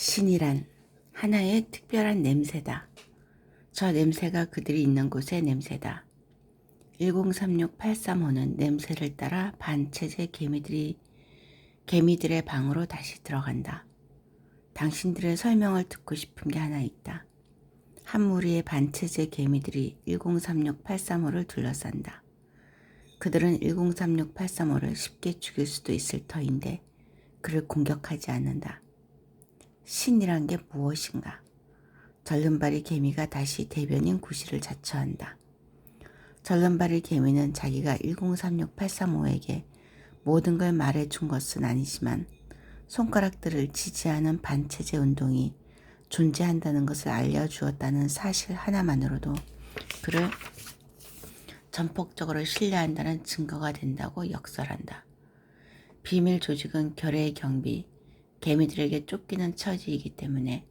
신이란 하나의 특별한 냄새다. 저 냄새가 그들이 있는 곳의 냄새다. 1036-835는 냄새를 따라 반체제 개미들이 개미들의 방으로 다시 들어간다. 당신들의 설명을 듣고 싶은 게 하나 있다. 한 무리의 반체제 개미들이 1036-835를 둘러싼다. 그들은 1036-835를 쉽게 죽일 수도 있을 터인데 그를 공격하지 않는다. 신이란 게 무엇인가? 절름발이 개미가 다시 대변인 구실을 자처한다. 절름발이 개미는 자기가 1036-835에게 모든 걸 말해준 것은 아니지만 손가락들을 지지하는 반체제 운동이 존재한다는 것을 알려주었다는 사실 하나만으로도 그를 전폭적으로 신뢰한다는 증거가 된다고 역설한다. 비밀 조직은 결의 경비, 개미들에게 쫓기는 처지이기 때문에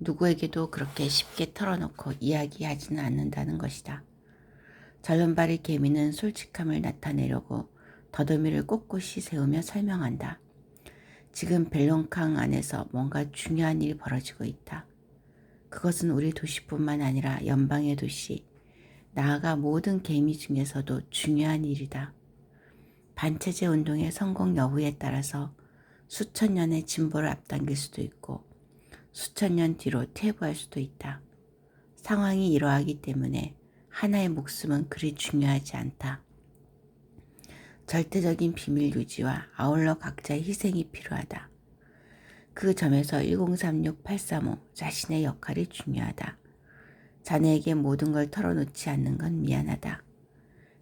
누구에게도 그렇게 쉽게 털어놓고 이야기하지는 않는다는 것이다. 절름발이 개미는 솔직함을 나타내려고 더듬이를 꼿꼿이 세우며 설명한다. 지금 벨롱캉 안에서 뭔가 중요한 일이 벌어지고 있다. 그것은 우리 도시뿐만 아니라 연방의 도시, 나아가 모든 개미 중에서도 중요한 일이다. 반체제 운동의 성공 여부에 따라서 수천 년의 진보를 앞당길 수도 있고 수천 년 뒤로 퇴보할 수도 있다. 상황이 이러하기 때문에 하나의 목숨은 그리 중요하지 않다. 절대적인 비밀 유지와 아울러 각자의 희생이 필요하다. 그 점에서 1036-835 자신의 역할이 중요하다. 자네에게 모든 걸 털어놓지 않는 건 미안하다.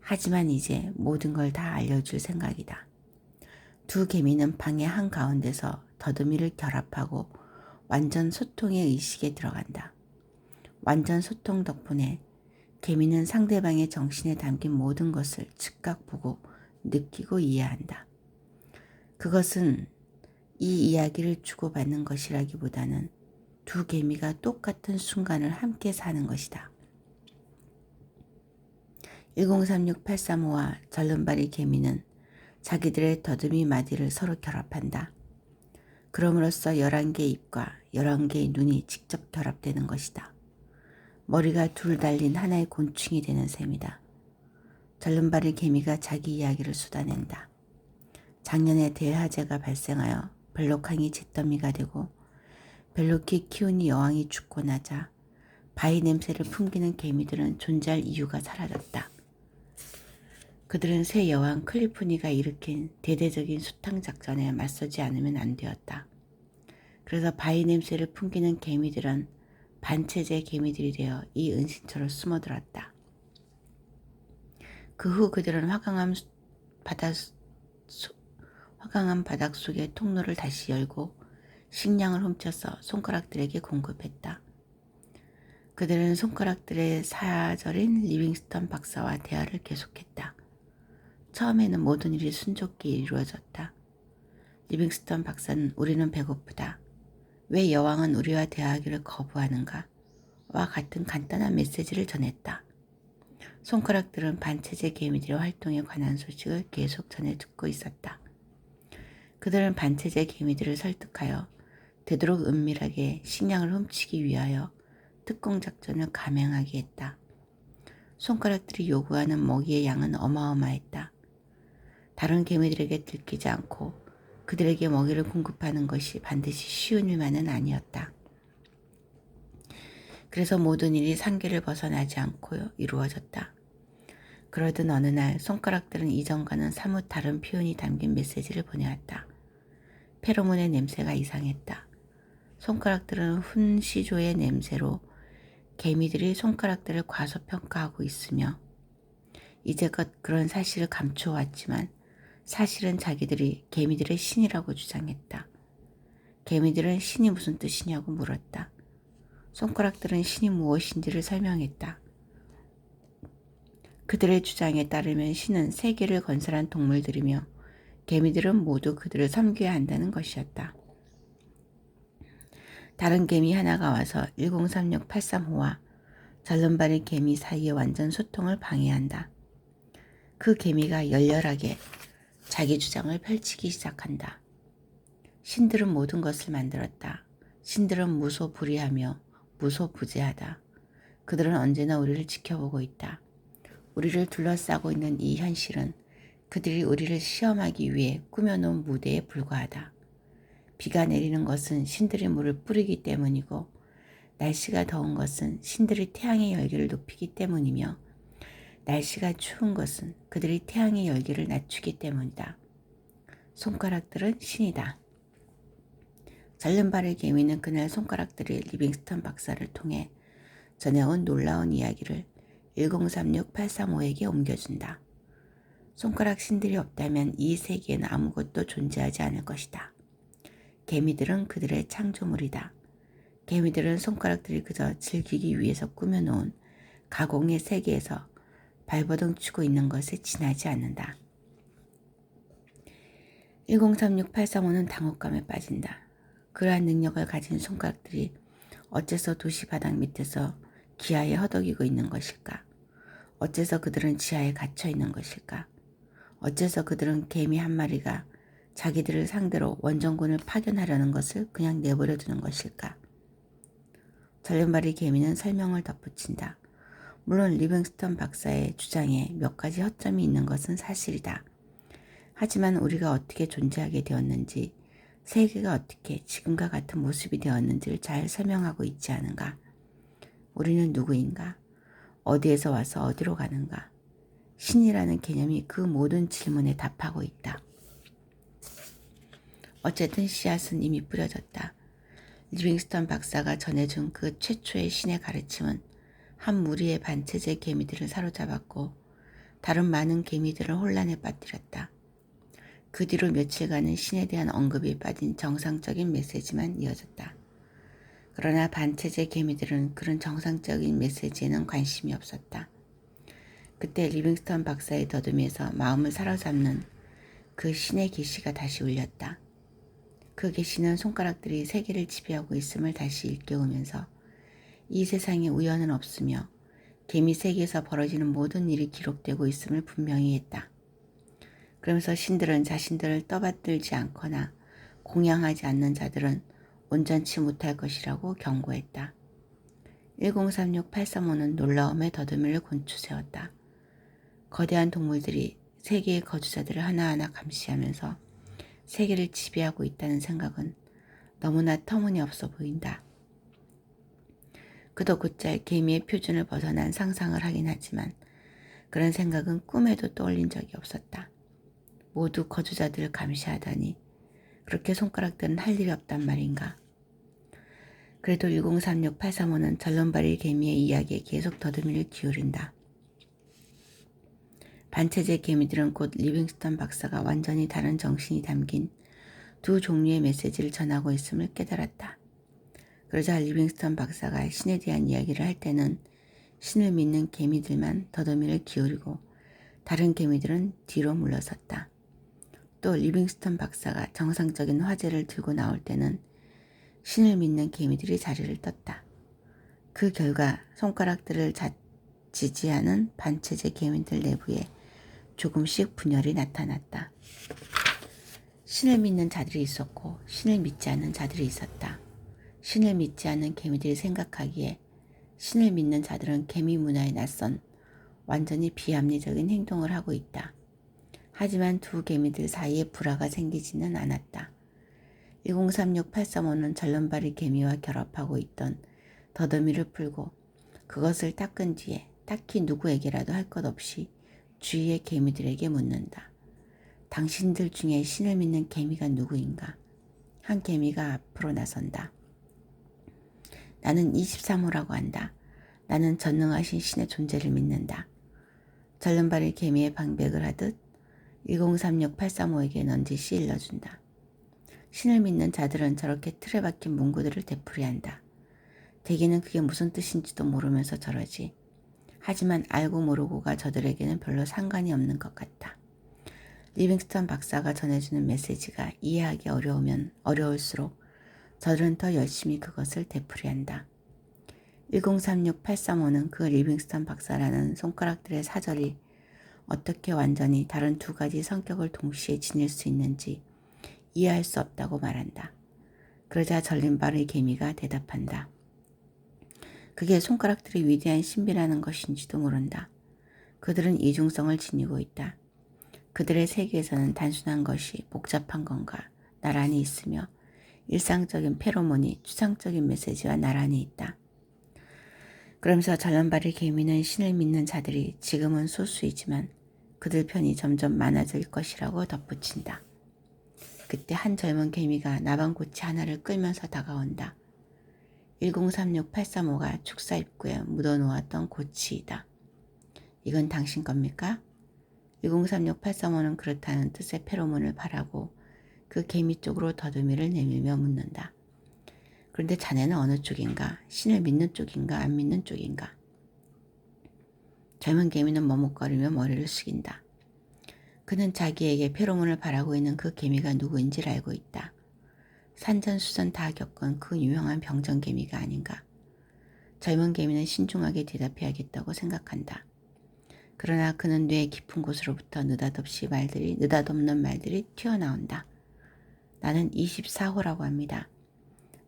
하지만 이제 모든 걸 다 알려줄 생각이다. 두 개미는 방의 한가운데서 더듬이를 결합하고 완전 소통의 의식에 들어간다. 완전 소통 덕분에 개미는 상대방의 정신에 담긴 모든 것을 즉각 보고 느끼고 이해한다. 그것은 이 이야기를 주고받는 것이라기보다는 두 개미가 똑같은 순간을 함께 사는 것이다. 1036-835와 절름발이 개미는 자기들의 더듬이 마디를 서로 결합한다. 그럼으로써 11개의 입과 11개의 눈이 직접 결합되는 것이다. 머리가 둘 달린 하나의 곤충이 되는 셈이다. 절름발이 개미가 자기 이야기를 쏟아낸다. 작년에 대화재가 발생하여 벨록항이 잿더미가 되고 벨록히 키우니 여왕이 죽고 나자 바위 냄새를 풍기는 개미들은 존재할 이유가 사라졌다. 그들은 새 여왕 클리프니가 일으킨 대대적인 수탕 작전에 맞서지 않으면 안 되었다. 그래서 바위 냄새를 풍기는 개미들은 반체제 개미들이 되어 이 은신처로 숨어들었다. 그 후 그들은 화강암 바다 화강암 바닥 속의 통로를 다시 열고 식량을 훔쳐서 손가락들에게 공급했다. 그들은 손가락들의 사절인 리빙스턴 박사와 대화를 계속했다. 처음에는 모든 일이 순조롭게 이루어졌다. 리빙스턴 박사는 우리는 배고프다. 왜 여왕은 우리와 대화하기를 거부하는가? 와 같은 간단한 메시지를 전했다. 손가락들은 반체제 개미들의 활동에 관한 소식을 계속 전해 듣고 있었다. 그들은 반체제 개미들을 설득하여 되도록 은밀하게 식량을 훔치기 위하여 특공 작전을 감행하게 했다. 손가락들이 요구하는 먹이의 양은 어마어마했다. 다른 개미들에게 들키지 않고 그들에게 먹이를 공급하는 것이 반드시 쉬운 일만은 아니었다. 그래서 모든 일이 상계를 벗어나지 않고 이루어졌다. 그러던 어느 날 손가락들은 이전과는 사뭇 다른 표현이 담긴 메시지를 보내왔다. 페로몬의 냄새가 이상했다. 손가락들은 훈시조의 냄새로 개미들이 손가락들을 과소평가하고 있으며 이제껏 그런 사실을 감춰왔지만 사실은 자기들이 개미들의 신이라고 주장했다. 개미들은 신이 무슨 뜻이냐고 물었다. 손가락들은 신이 무엇인지를 설명했다. 그들의 주장에 따르면 신은 세계를 건설한 동물들이며 개미들은 모두 그들을 섬겨야 한다는 것이었다. 다른 개미 하나가 와서 1036-835와 절름발의 개미 사이의 완전 소통을 방해한다. 그 개미가 열렬하게 자기 주장을 펼치기 시작한다. 신들은 모든 것을 만들었다. 신들은 무소불위하며 무소부재하다. 그들은 언제나 우리를 지켜보고 있다. 우리를 둘러싸고 있는 이 현실은 그들이 우리를 시험하기 위해 꾸며놓은 무대에 불과하다. 비가 내리는 것은 신들이 물을 뿌리기 때문이고 날씨가 더운 것은 신들이 태양의 열기를 높이기 때문이며 날씨가 추운 것은 그들이 태양의 열기를 낮추기 때문이다. 손가락들은 신이다. 잘른발의 개미는 그날 손가락들이 리빙스턴 박사를 통해 전해온 놀라운 이야기를 1036-835에게 옮겨준다. 손가락 신들이 없다면 이 세계에는 아무것도 존재하지 않을 것이다. 개미들은 그들의 창조물이다. 개미들은 손가락들이 그저 즐기기 위해서 꾸며놓은 가공의 세계에서 발버둥 치고 있는 것에 지나지 않는다. 1036-835는 당혹감에 빠진다. 그러한 능력을 가진 손가락들이 어째서 도시 바닥 밑에서 기아에 허덕이고 있는 것일까? 어째서 그들은 지하에 갇혀 있는 것일까? 어째서 그들은 개미 한 마리가 자기들을 상대로 원정군을 파견하려는 것을 그냥 내버려 두는 것일까? 전륜발이 개미는 설명을 덧붙인다. 물론 리빙스턴 박사의 주장에 몇 가지 허점이 있는 것은 사실이다. 하지만 우리가 어떻게 존재하게 되었는지, 세계가 어떻게 지금과 같은 모습이 되었는지를 잘 설명하고 있지 않은가? 우리는 누구인가? 어디에서 와서 어디로 가는가? 신이라는 개념이 그 모든 질문에 답하고 있다. 어쨌든 씨앗은 이미 뿌려졌다. 리빙스턴 박사가 전해준 그 최초의 신의 가르침은 한 무리의 반체제 개미들을 사로잡았고 다른 많은 개미들을 혼란에 빠뜨렸다. 그 뒤로 며칠간은 신에 대한 언급이 빠진 정상적인 메시지만 이어졌다. 그러나 반체제 개미들은 그런 정상적인 메시지에는 관심이 없었다. 그때 리빙스턴 박사의 더듬이에서 마음을 사로잡는 그 신의 계시가 다시 울렸다. 그 계시는 손가락들이 세계를 지배하고 있음을 다시 일깨우면서 이 세상에 우연은 없으며 개미 세계에서 벌어지는 모든 일이 기록되고 있음을 분명히 했다. 그러면서 신들은 자신들을 떠받들지 않거나 공양하지 않는 자들은 온전치 못할 것이라고 경고했다. 1036-835는 놀라움에 더듬이를 곤추세웠다. 거대한 동물들이 세계의 거주자들을 하나하나 감시하면서 세계를 지배하고 있다는 생각은 너무나 터무니없어 보인다. 그도 곧잘 개미의 표준을 벗어난 상상을 하긴 하지만 그런 생각은 꿈에도 떠올린 적이 없었다. 모두 거주자들을 감시하다니 그렇게 손가락들은 할 일이 없단 말인가. 그래도 1036-835는 전론발이 개미의 이야기에 계속 더듬이를 기울인다. 반체제 개미들은 곧 리빙스턴 박사가 완전히 다른 정신이 담긴 두 종류의 메시지를 전하고 있음을 깨달았다. 그러자 리빙스턴 박사가 신에 대한 이야기를 할 때는 신을 믿는 개미들만 더듬이를 기울이고 다른 개미들은 뒤로 물러섰다. 또 리빙스턴 박사가 정상적인 화제를 들고 나올 때는 신을 믿는 개미들이 자리를 떴다. 그 결과 손가락들을 지지하는 반체제 개미들 내부에 조금씩 분열이 나타났다. 신을 믿는 자들이 있었고 신을 믿지 않는 자들이 있었다. 신을 믿지 않는 개미들이 생각하기에 신을 믿는 자들은 개미 문화에 낯선 완전히 비합리적인 행동을 하고 있다. 하지만 두 개미들 사이에 불화가 생기지는 않았다. 1036-835는 절름발이 개미와 결합하고 있던 더더미를 풀고 그것을 닦은 뒤에 딱히 누구에게라도 할 것 없이 주위의 개미들에게 묻는다. 당신들 중에 신을 믿는 개미가 누구인가? 한 개미가 앞으로 나선다. 나는 23호라고 한다. 나는 전능하신 신의 존재를 믿는다. 절름발이 개미의 방백을 하듯 1036-835에게 넌지시 일러준다. 신을 믿는 자들은 저렇게 틀에 박힌 문구들을 되풀이한다. 대개는 그게 무슨 뜻인지도 모르면서 저러지. 하지만 알고 모르고가 저들에게는 별로 상관이 없는 것 같다. 리빙스턴 박사가 전해주는 메시지가 이해하기 어려우면 어려울수록 저들은 더 열심히 그것을 되풀이한다. 1036-835는 그 리빙스턴 박사라는 손가락들의 사절이 어떻게 완전히 다른 두 가지 성격을 동시에 지닐 수 있는지 이해할 수 없다고 말한다. 그러자 전림발의 개미가 대답한다. 그게 손가락들이 위대한 신비라는 것인지도 모른다. 그들은 이중성을 지니고 있다. 그들의 세계에서는 단순한 것이 복잡한 건가 나란히 있으며 일상적인 페로몬이 추상적인 메시지와 나란히 있다. 그러면서 전란발의 개미는 신을 믿는 자들이 지금은 소수이지만 그들 편이 점점 많아질 것이라고 덧붙인다. 그때 한 젊은 개미가 나방꽃이 하나를 끌면서 다가온다. 1036-835가 축사 입구에 묻어놓았던 고치이다. 이건 당신 겁니까? 1036-835는 그렇다는 뜻의 페로몬을 바라고 그 개미 쪽으로 더듬이를 내밀며 묻는다. 그런데 자네는 어느 쪽인가? 신을 믿는 쪽인가? 안 믿는 쪽인가? 젊은 개미는 머뭇거리며 머리를 숙인다. 그는 자기에게 페로몬을 바라고 있는 그 개미가 누구인지를 알고 있다. 산전수전 다 겪은 그 유명한 병정 개미가 아닌가. 젊은 개미는 신중하게 대답해야겠다고 생각한다. 그러나 그는 뇌 깊은 곳으로부터 느닷없이 말들이 느닷없는 말들이 튀어나온다. 나는 24호라고 합니다.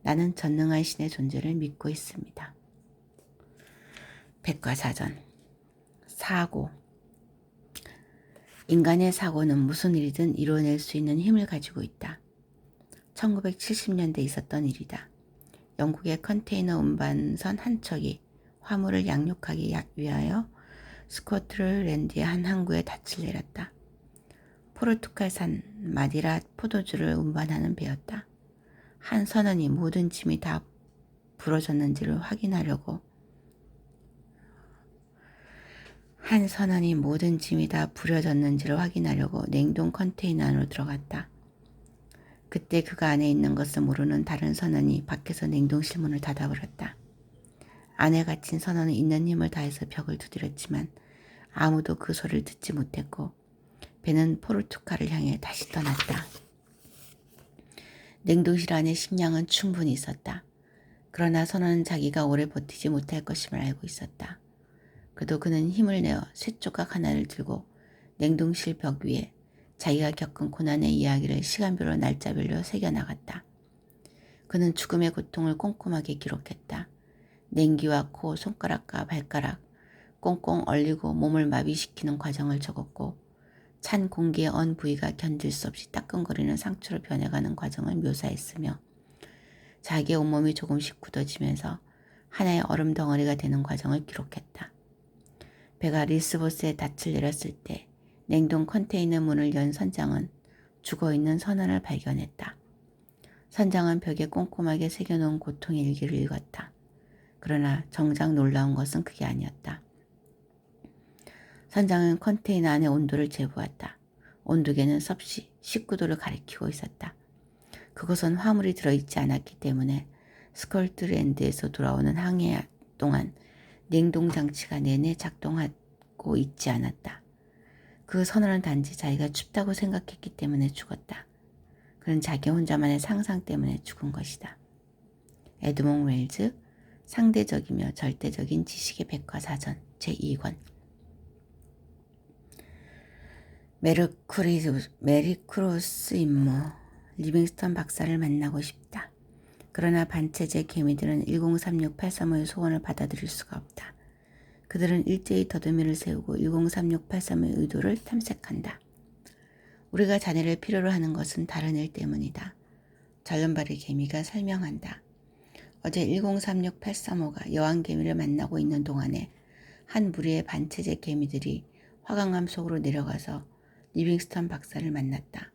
나는 전능한 신의 존재를 믿고 있습니다. 백과사전 사고 인간의 사고는 무슨 일이든 이뤄낼 수 있는 힘을 가지고 있다. 1970년대 있었던 일이다. 영국의 컨테이너 운반선 한 척이 화물을 양육하기 위하여 스코트랜드의 한 항구에 닻을 내렸다. 포르투갈산 마디라 포도주를 운반하는 배였다. 한 선원이 모든 짐이 다 부러졌는지를 확인하려고 한 선원이 모든 짐이 다 부러졌는지를 확인하려고 냉동 컨테이너 안으로 들어갔다. 그때 그가 안에 있는 것을 모르는 다른 선원이 밖에서 냉동실 문을 닫아버렸다. 안에 갇힌 선원은 있는 힘을 다해서 벽을 두드렸지만 아무도 그 소리를 듣지 못했고 배는 포르투갈을 향해 다시 떠났다. 냉동실 안에 식량은 충분히 있었다. 그러나 선원은 자기가 오래 버티지 못할 것임을 알고 있었다. 그래도 그는 힘을 내어 쇠 조각 하나를 들고 냉동실 벽 위에 자기가 겪은 고난의 이야기를 시간별로 날짜별로 새겨나갔다. 그는 죽음의 고통을 꼼꼼하게 기록했다. 냉기와 코, 손가락과 발가락, 꽁꽁 얼리고 몸을 마비시키는 과정을 적었고 찬 공기에 언 부위가 견딜 수 없이 따끔거리는 상처로 변해가는 과정을 묘사했으며 자기의 온몸이 조금씩 굳어지면서 하나의 얼음 덩어리가 되는 과정을 기록했다. 배가 리스보스에 닻을 내렸을 때 냉동 컨테이너 문을 연 선장은 죽어있는 선원을 발견했다. 선장은 벽에 꼼꼼하게 새겨놓은 고통의 일기를 읽었다. 그러나 정작 놀라운 것은 그게 아니었다. 선장은 컨테이너 안의 온도를 재보았다. 온도계는 섭씨 19도를 가리키고 있었다. 그것은 화물이 들어있지 않았기 때문에 스컬트랜드에서 돌아오는 항해 동안 냉동장치가 내내 작동하고 있지 않았다. 그 선언은 단지 자기가 춥다고 생각했기 때문에 죽었다. 그는 자기 혼자만의 상상 때문에 죽은 것이다. 에드몽 웰즈 상대적이며 절대적인 지식의 백과사전 제2권 메르쿠리, 메리크로스 임무 리빙스턴 박사를 만나고 싶다. 그러나 반체제 개미들은 1036-835의 소원을 받아들일 수가 없다. 그들은 일제히 더듬이를 세우고 1036-835의 의도를 탐색한다. 우리가 자네를 필요로 하는 것은 다른 일 때문이다. 절름발의 개미가 설명한다. 어제 1036-835가 여왕개미를 만나고 있는 동안에 한 무리의 반체제 개미들이 화강암 속으로 내려가서 리빙스턴 박사를 만났다.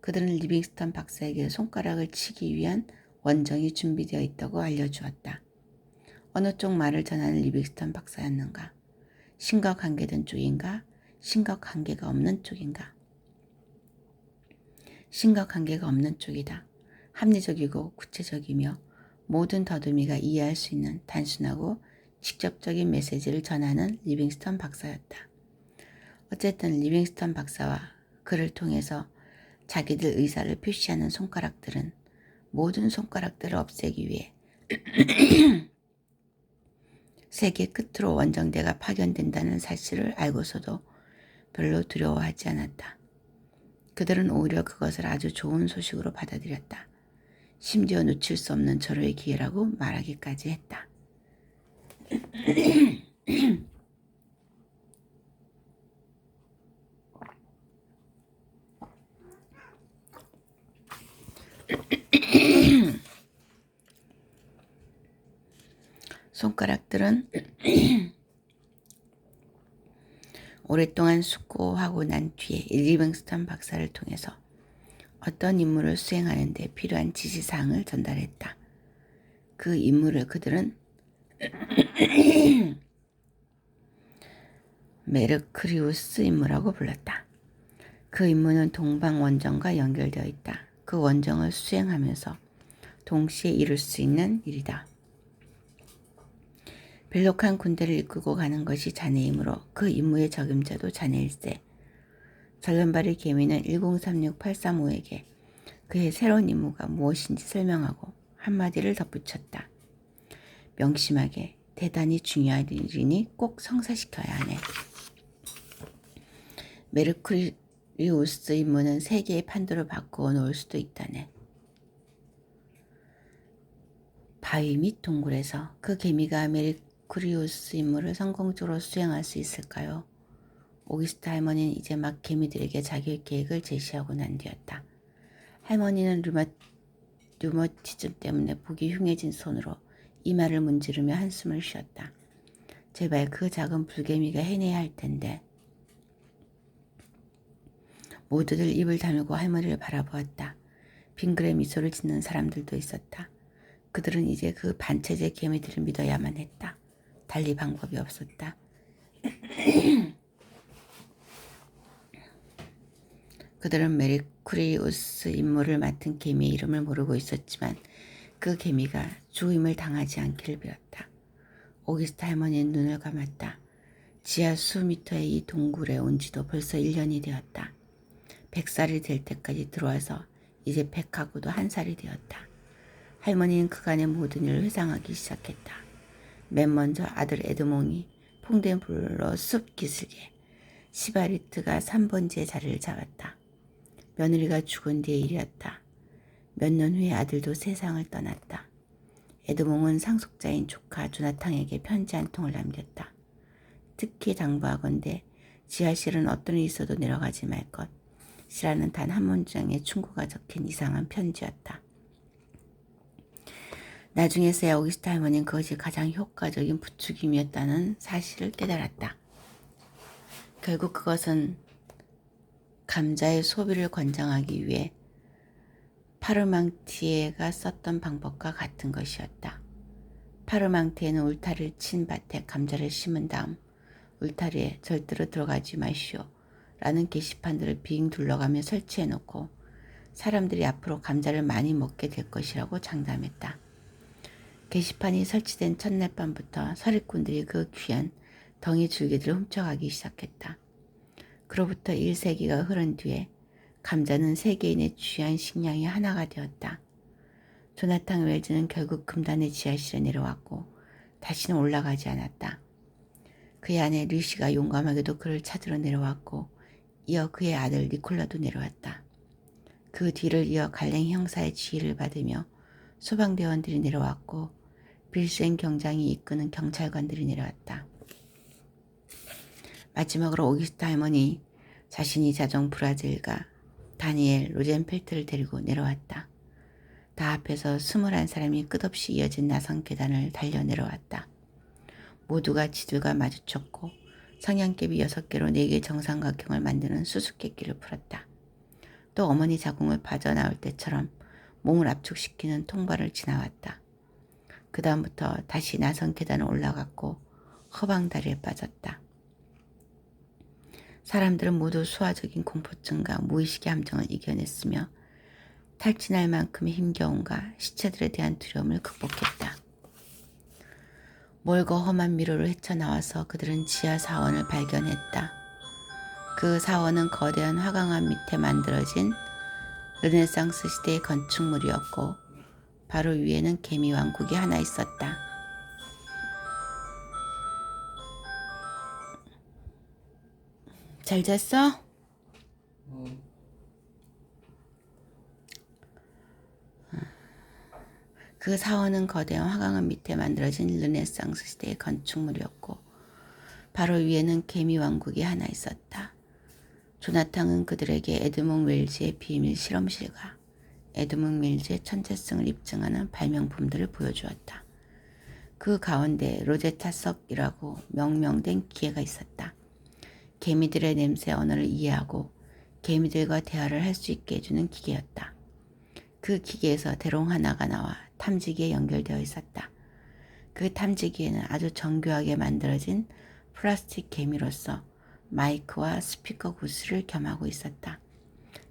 그들은 리빙스턴 박사에게 손가락을 치기 위한 원정이 준비되어 있다고 알려주었다. 어느 쪽 말을 전하는 리빙스턴 박사였는가? 신과 관계된 쪽인가? 신과 관계가 없는 쪽인가? 신과 관계가 없는 쪽이다. 합리적이고 구체적이며 모든 더듬이가 이해할 수 있는 단순하고 직접적인 메시지를 전하는 리빙스턴 박사였다. 어쨌든 리빙스턴 박사와 그를 통해서 자기들 의사를 표시하는 손가락들은 모든 손가락들을 없애기 위해 세계 끝으로 원정대가 파견된다는 사실을 알고서도 별로 두려워하지 않았다. 그들은 오히려 그것을 아주 좋은 소식으로 받아들였다. 심지어 놓칠 수 없는 절호의 기회라고 말하기까지 했다. 손가락들은 오랫동안 숙고하고 난 뒤에 리빙스턴 박사를 통해서 어떤 임무를 수행하는 데 필요한 지시사항을 전달했다. 그 임무를 그들은 메르크리우스 임무라고 불렀다. 그 임무는 동방 원정과 연결되어 있다. 그 원정을 수행하면서 동시에 이룰 수 있는 일이다. 벨록한 군대를 이끌고 가는 것이 자네이므로 그 임무의 적임자도 자네일세. 절름발이 개미는 1036-835에게 그의 새로운 임무가 무엇인지 설명하고 한마디를 덧붙였다. 명심하게 대단히 중요한 일이니 꼭 성사시켜야 하네. 메르쿠리우스 임무는 세계의 판도를 바꾸어 놓을 수도 있다네. 바위 및 동굴에서 그 개미가 메르 쿠리우스 임무를 성공적으로 수행할 수 있을까요? 오기스트 할머니는 이제 막 개미들에게 자기의 계획을 제시하고 난 뒤였다. 할머니는 류마, 류머티즘 때문에 보기 흉해진 손으로 이마를 문지르며 한숨을 쉬었다. 제발 그 작은 불개미가 해내야 할 텐데. 모두들 입을 다물고 할머니를 바라보았다. 빙그레 미소를 짓는 사람들도 있었다. 그들은 이제 그 반체제 개미들을 믿어야만 했다. 달리 방법이 없었다. 그들은 메리쿠리우스 임무를 맡은 개미의 이름을 모르고 있었지만 그 개미가 죽임을 당하지 않기를 빌었다. 오기스트 할머니는 눈을 감았다. 지하 수미터의 이 동굴에 온 지도 벌써 1년이 되었다. 100살이 될 때까지 들어와서 이제 100하고도 한 살이 되었다. 할머니는 그간의 모든 일을 회상하기 시작했다. 맨 먼저 아들 에드몽이 풍된 불로 숲 기슭에 시바리트가 3번지의 자리를 잡았다. 며느리가 죽은 뒤의 일이었다. 몇 년 후에 아들도 세상을 떠났다. 에드몽은 상속자인 조카 조나탕에게 편지 한 통을 남겼다. 특히 당부하건대 지하실은 어떤 일이 있어도 내려가지 말 것. 시라는 단 한 문장의 충고가 적힌 이상한 편지였다. 나중에서야 오기스트 할머니는 그것이 가장 효과적인 부추김이었다는 사실을 깨달았다. 결국 그것은 감자의 소비를 권장하기 위해 파르망티에가 썼던 방법과 같은 것이었다. 파르망티에는 울타리를 친 밭에 감자를 심은 다음 울타리에 절대로 들어가지 마시오 라는 게시판들을 빙 둘러가며 설치해 놓고 사람들이 앞으로 감자를 많이 먹게 될 것이라고 장담했다. 게시판이 설치된 첫날 밤부터 서리꾼들이 그 귀한 덩이 줄기들을 훔쳐가기 시작했다. 그로부터 1세기가 흐른 뒤에 감자는 세계인의 귀한 식량이 하나가 되었다. 조나탕 웰즈는 결국 금단의 지하실에 내려왔고 다시는 올라가지 않았다. 그의 아내 류시가 용감하게도 그를 찾으러 내려왔고 이어 그의 아들 니콜라도 내려왔다. 그 뒤를 이어 갈랭 형사의 지휘를 받으며 소방대원들이 내려왔고 빌센 경장이 이끄는 경찰관들이 내려왔다. 마지막으로 오기스트 할머니 자신이 자정 브라질과 다니엘 로젠펠트를 데리고 내려왔다. 다 앞에서 스물한 사람이 끝없이 이어진 나선 계단을 달려 내려왔다. 모두가 지두가 마주쳤고 성냥개비 여섯 개로 네 개 정삼각형을 만드는 수수께끼를 풀었다. 또 어머니 자궁을 빠져나올 때처럼 몸을 압축시키는 통발을 지나왔다. 그 다음부터 다시 나선 계단을 올라갔고 허방다리에 빠졌다. 사람들은 모두 수화적인 공포증과 무의식의 함정을 이겨냈으며 탈진할 만큼의 힘겨움과 시체들에 대한 두려움을 극복했다. 멀고 험한 미로를 헤쳐나와서 그들은 지하 사원을 발견했다. 그 사원은 거대한 화강암 밑에 만들어진 르네상스 시대의 건축물이었고 바로 위에는 개미 왕국이 하나 있었다. 잘 잤어? 그 사원은 거대한 화강암 밑에 만들어진 르네상스 시대의 건축물이었고 바로 위에는 개미 왕국이 하나 있었다. 조나탕은 그들에게 에드몽 웰즈의 비밀 실험실과 에드몽 웰즈의 천재성을 입증하는 발명품들을 보여주었다. 그 가운데 로제타석이라고 명명된 기계가 있었다. 개미들의 냄새 언어를 이해하고 개미들과 대화를 할 수 있게 해주는 기계였다. 그 기계에서 대롱 하나가 나와 탐지기에 연결되어 있었다. 그 탐지기에는 아주 정교하게 만들어진 플라스틱 개미로서 마이크와 스피커 구스를 겸하고 있었다.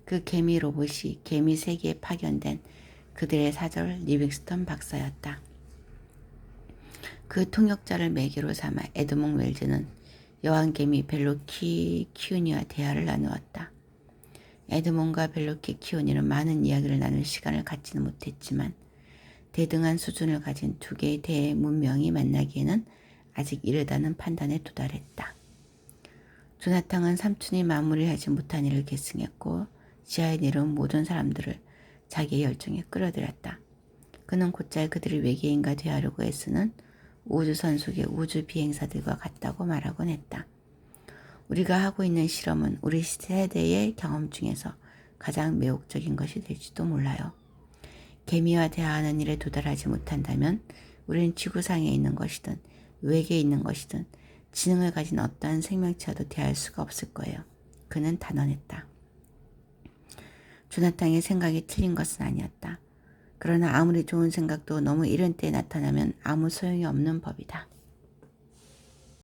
그 개미 로봇이 개미 세계에 파견된 그들의 사절 리빙스턴 박사였다. 그 통역자를 매개로 삼아 에드몽 웰즈는 여왕개미 벨로키 키우니와 대화를 나누었다. 에드몽과 벨로키 키우니는 많은 이야기를 나눌 시간을 갖지는 못했지만 대등한 수준을 가진 두 개의 대문명이 만나기에는 아직 이르다는 판단에 도달했다. 조나탕은 삼촌이 마무리하지 못한 일을 계승했고 지하에 내려온 모든 사람들을 자기의 열정에 끌어들였다. 그는 곧잘 그들이 외계인과 대하려고 애쓰는 우주선 속의 우주 비행사들과 같다고 말하곤 했다. 우리가 하고 있는 실험은 우리 세대의 경험 중에서 가장 매혹적인 것이 될지도 몰라요. 개미와 대화하는 일에 도달하지 못한다면 우리는 지구상에 있는 것이든 외계에 있는 것이든 지능을 가진 어떠한 생명체와도 대할 수가 없을 거예요. 그는 단언했다. 조나탕의 생각이 틀린 것은 아니었다. 그러나 아무리 좋은 생각도 너무 이른 때에 나타나면 아무 소용이 없는 법이다.